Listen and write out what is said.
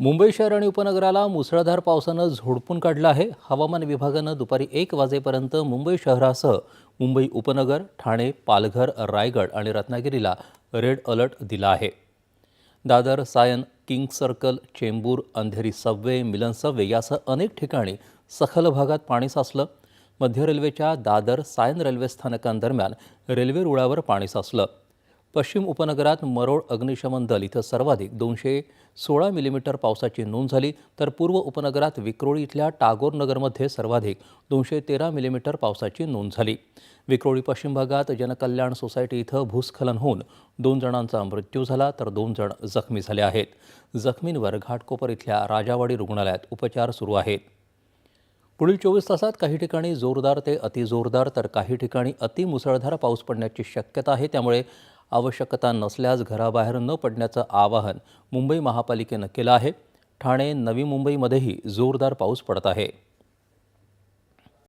मुंबई शहर आणि उपनगराला मुसळधार पावसानं झोडपून काढलं आहे. हवामान विभागानं दुपारी एक वाजेपर्यंत मुंबई शहरासह मुंबई उपनगर ठाणे पालघर रायगड आणि रत्नागिरीला रेड अलर्ट दिला आहे. Dadar Sion King Circle Chembur Andheri subway Milan subway यासह अनेक ठिकाणी सखल भागात पाणी साचलं. मध्य रेल्वेच्या दादर सायन रेल्वे स्थानकांदरम्यान रेल्वे रुळावर पाणी साचलं. पश्चिम उपनगरात मरोळ अग्निशमन दल इथं सर्वाधिक दोनशे सोळा मिलीमीटर पावसाची नोंद झाली तर पूर्व उपनगरात विक्रोळी इथल्या टागोर नगरमध्ये सर्वाधिक दोनशे तेरा मिलीमीटर पावसाची नोंद झाली. विक्रोळी पश्चिम भागात जनकल्याण सोसायटी इथं भूस्खलन होऊन दोन जणांचा मृत्यू झाला तर दोन जण जखमी झाले आहेत. जखमींवर घाटकोपर इथल्या राजावाडी रुग्णालयात उपचार सुरू आहेत. पुढील चोवीस तासात काही ठिकाणी जोरदार ते अतिजोरदार तर काही ठिकाणी अतिमुसळधार पाऊस पडण्याची शक्यता आहे त्यामुळे आवश्यकता नसल्यास घराबाहेर न पडण्याचं आवाहन मुंबई महापालिकेनं केलं आहे. ठाणे नवी मुंबईमध्येही जोरदार पाऊस पडत आहे.